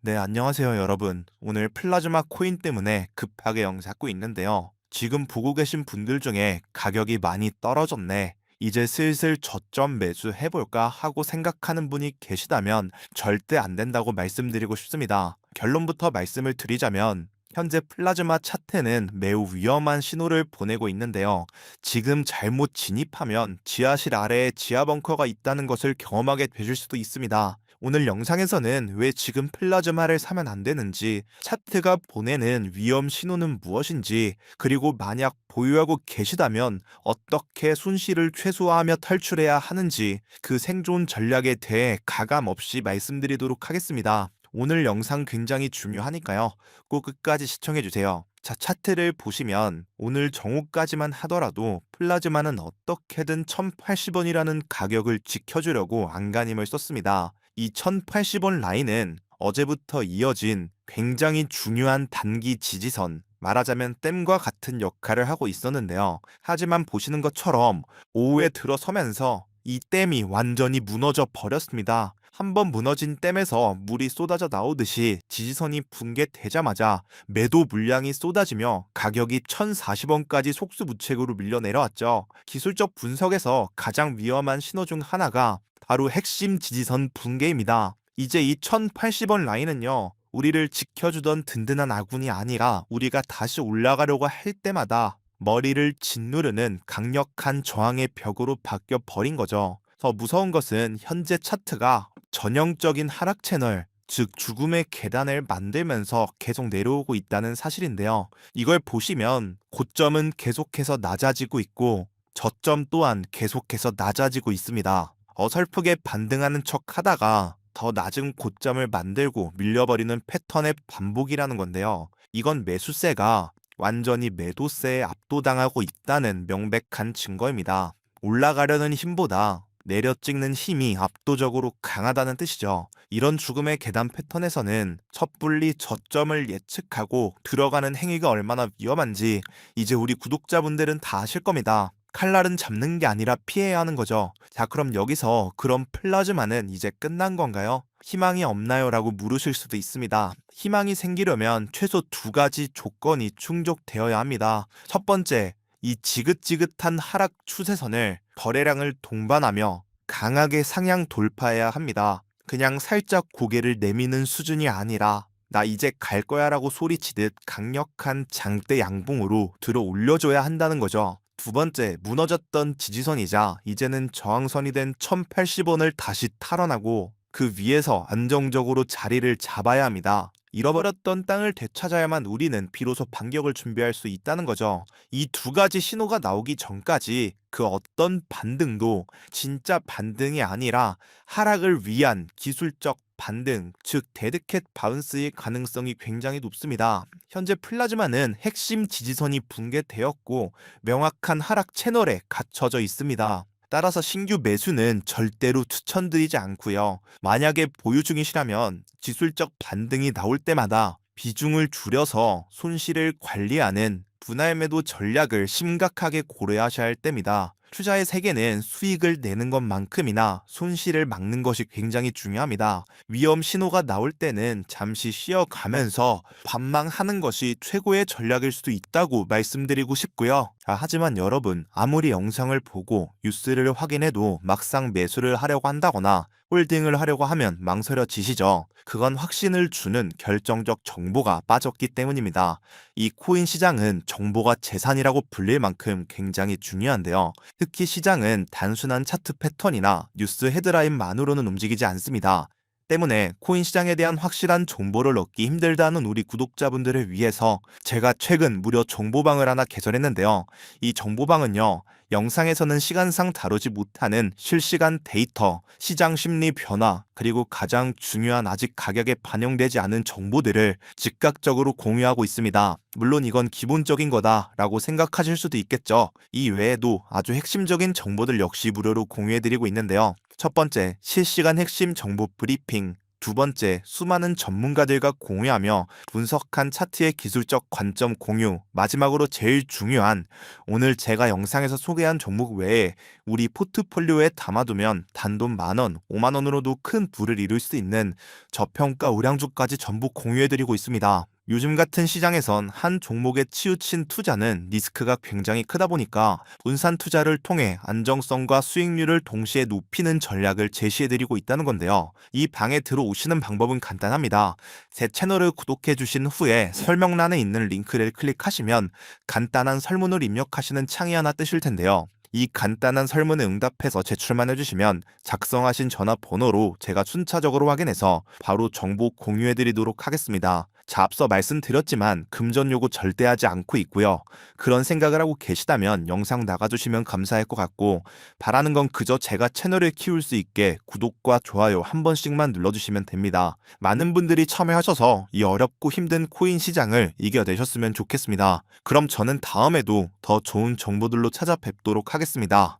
네, 안녕하세요, 여러분. 오늘 플라즈마 코인 때문에 급하게 영 잡고 있는데요. 지금 보고 계신 분들 중에 가격이 많이 떨어졌네. 이제 슬슬 저점 매수 해볼까 하고 생각하는 분이 계시다면 절대 안 된다고 말씀드리고 싶습니다. 결론부터 말씀을 드리자면 현재 플라즈마 차트는 매우 위험한 신호를 보내고 있는데요. 지금 잘못 진입하면 지하실 아래에 지하 벙커가 있다는 것을 경험하게 되실 수도 있습니다. 오늘 영상에서는 왜 지금 플라즈마를 사면 안 되는지, 차트가 보내는 위험 신호는 무엇인지, 그리고 만약 보유하고 계시다면 어떻게 손실을 최소화하며 탈출해야 하는지 그 생존 전략에 대해 가감 없이 말씀드리도록 하겠습니다. 오늘 영상 굉장히 중요하니까요. 꼭 끝까지 시청해주세요. 자, 차트를 보시면 오늘 정오까지만 하더라도 플라즈마는 어떻게든 1080원이라는 가격을 지켜주려고 안간힘을 썼습니다. 이 1080원 라인은 어제부터 이어진 굉장히 중요한 단기 지지선, 말하자면 댐과 같은 역할을 하고 있었는데요. 하지만 보시는 것처럼 오후에 들어서면서 이 댐이 완전히 무너져 버렸습니다. 한번 무너진 댐에서 물이 쏟아져 나오듯이 지지선이 붕괴되자마자 매도 물량이 쏟아지며 가격이 1040원까지 속수무책으로 밀려 내려왔죠. 기술적 분석에서 가장 위험한 신호 중 하나가 바로 핵심 지지선 붕괴입니다. 이제 이 1080원 라인은요. 우리를 지켜주던 든든한 아군이 아니라 우리가 다시 올라가려고 할 때마다 머리를 짓누르는 강력한 저항의 벽으로 바뀌어 버린 거죠. 더 무서운 것은 현재 차트가 전형적인 하락 채널, 즉 죽음의 계단을 만들면서 계속 내려오고 있다는 사실인데요. 이걸 보시면 고점은 계속해서 낮아지고 있고 저점 또한 계속해서 낮아지고 있습니다. 어설프게 반등하는 척 하다가 더 낮은 고점을 만들고 밀려버리는 패턴의 반복이라는 건데요. 이건 매수세가 완전히 매도세에 압도당하고 있다는 명백한 증거입니다. 올라가려는 힘보다 내려 찍는 힘이 압도적으로 강하다는 뜻이죠. 이런 죽음의 계단 패턴에서는 섣불리 저점을 예측하고 들어가는 행위가 얼마나 위험한지 이제 우리 구독자분들은 다 아실 겁니다. 칼날은 잡는 게 아니라 피해야 하는 거죠. 자, 그럼 여기서 그럼 플라즈마는 이제 끝난 건가요? 희망이 없나요? 라고 물으실 수도 있습니다. 희망이 생기려면 최소 두 가지 조건이 충족되어야 합니다. 첫 번째, 이 지긋지긋한 하락 추세선을 거래량을 동반하며 강하게 상향 돌파해야 합니다. 그냥 살짝 고개를 내미는 수준이 아니라 나 이제 갈 거야 라고 소리치듯 강력한 장대 양봉으로 들어 올려줘야 한다는 거죠. 두 번째, 무너졌던 지지선이자 이제는 저항선이 된 1080원을 다시 탈환하고 그 위에서 안정적으로 자리를 잡아야 합니다. 잃어버렸던 땅을 되찾아야만 우리는 비로소 반격을 준비할 수 있다는 거죠. 이 두 가지 신호가 나오기 전까지 그 어떤 반등도 진짜 반등이 아니라 하락을 위한 기술적 반등, 즉 데드캣 바운스의 가능성이 굉장히 높습니다. 현재 플라즈마는 핵심 지지선이 붕괴되었고 명확한 하락 채널에 갇혀져 있습니다. 따라서 신규 매수는 절대로 추천드리지 않고요. 만약에 보유 중이시라면 기술적 반등이 나올 때마다 비중을 줄여서 손실을 관리하는 분할 매도 전략을 심각하게 고려하셔야 할 때입니다. 투자의 세계는 수익을 내는 것만큼이나 손실을 막는 것이 굉장히 중요합니다. 위험 신호가 나올 때는 잠시 쉬어가면서 관망하는 것이 최고의 전략일 수도 있다고 말씀드리고 싶고요. 아, 하지만 여러분, 아무리 영상을 보고 뉴스를 확인해도 막상 매수를 하려고 한다거나 홀딩을 하려고 하면 망설여지시죠. 그건 확신을 주는 결정적 정보가 빠졌기 때문입니다. 이 코인 시장은 정보가 재산이라고 불릴 만큼 굉장히 중요한데요. 특히 시장은 단순한 차트 패턴이나 뉴스 헤드라인만으로는 움직이지 않습니다. 때문에 코인 시장에 대한 확실한 정보를 얻기 힘들다는 우리 구독자분들을 위해서 제가 최근 무려 정보방을 하나 개설했는데요. 이 정보방은요. 영상에서는 시간상 다루지 못하는 실시간 데이터, 시장 심리 변화, 그리고 가장 중요한 아직 가격에 반영되지 않은 정보들을 즉각적으로 공유하고 있습니다. 물론 이건 기본적인 거다라고 생각하실 수도 있겠죠. 이 외에도 아주 핵심적인 정보들 역시 무료로 공유해드리고 있는데요. 첫 번째, 실시간 핵심 정보 브리핑. 두 번째, 수많은 전문가들과 공유하며 분석한 차트의 기술적 관점 공유. 마지막으로 제일 중요한 오늘 제가 영상에서 소개한 종목 외에 우리 포트폴리오에 담아두면 단돈 만원, 5만원으로도 큰 부를 이룰 수 있는 저평가 우량주까지 전부 공유해드리고 있습니다. 요즘 같은 시장에선 한 종목에 치우친 투자는 리스크가 굉장히 크다 보니까 분산 투자를 통해 안정성과 수익률을 동시에 높이는 전략을 제시해드리고 있다는 건데요. 이 방에 들어오시는 방법은 간단합니다. 제 채널을 구독해 주신 후에 설명란에 있는 링크를 클릭하시면 간단한 설문을 입력하시는 창이 하나 뜨실 텐데요. 이 간단한 설문에 응답해서 제출만 해주시면 작성하신 전화번호로 제가 순차적으로 확인해서 바로 정보 공유해드리도록 하겠습니다. 자, 앞서 말씀드렸지만 금전 요구 절대 하지 않고 있고요. 그런 생각을 하고 계시다면 영상 나가주시면 감사할 것 같고 바라는 건 그저 제가 채널을 키울 수 있게 구독과 좋아요 한 번씩만 눌러주시면 됩니다. 많은 분들이 참여하셔서 이 어렵고 힘든 코인 시장을 이겨내셨으면 좋겠습니다. 그럼 저는 다음에도 더 좋은 정보들로 찾아뵙도록 하겠습니다.